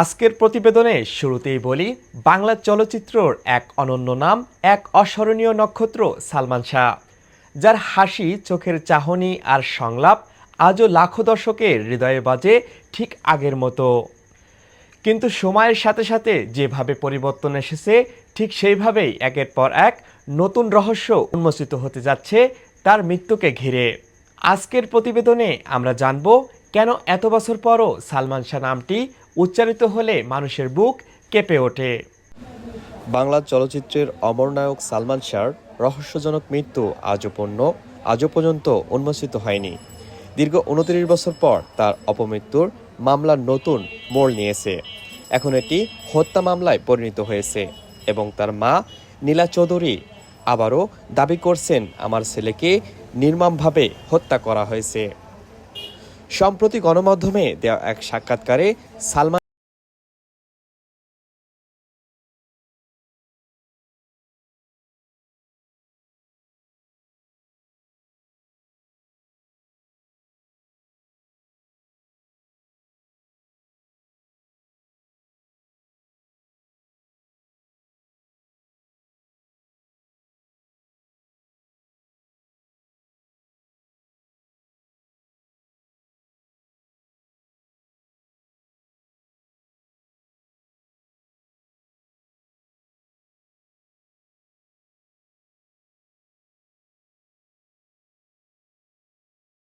আজকের প্রতিবেদনে শুরুতেই বলি, বাংলা চলচ্চিত্রর এক অনন্য নাম, এক অস্মরণীয় নক্ষত্র সালমান শাহ, যার হাসি, চোখের চাহনি আর সংলাপ আজও লাখো দর্শকের হৃদয়ে বাজে ঠিক আগের মতো। কিন্তু সময়ের সাথে সাথে যেভাবে পরিবর্তন এসেছে, ঠিক সেইভাবেই একের পর এক নতুন রহস্য উন্মোচিত হতে যাচ্ছে তার মৃত্যুকে ঘিরে। আজকের প্রতিবেদনে আমরা জানব, কেন এত বছর পরও সালমান শাহ নামটি উচ্চারিত হলে মানুষের বুক কেঁপে ওঠে। বাংলা চলচ্চিত্রের অমরনায়ক সালমান শাহর রহস্যজনক মৃত্যু আজও পণ্য আজও পর্যন্ত উন্মোচিত হয়নি। দীর্ঘ উনত্রিশ বছর পর তার অপমৃত্যুর মামলা নতুন মোড় নিয়েছে। এখন এটি হত্যা মামলায় পরিণত হয়েছে এবং তার মা নীলা চৌধুরী আবারও দাবি করছেন, আমার ছেলেকে নির্মমভাবে হত্যা করা হয়েছে। সম্প্রতি গণমাধ্যমে দেওয়া এক সাক্ষাৎকারে সালমান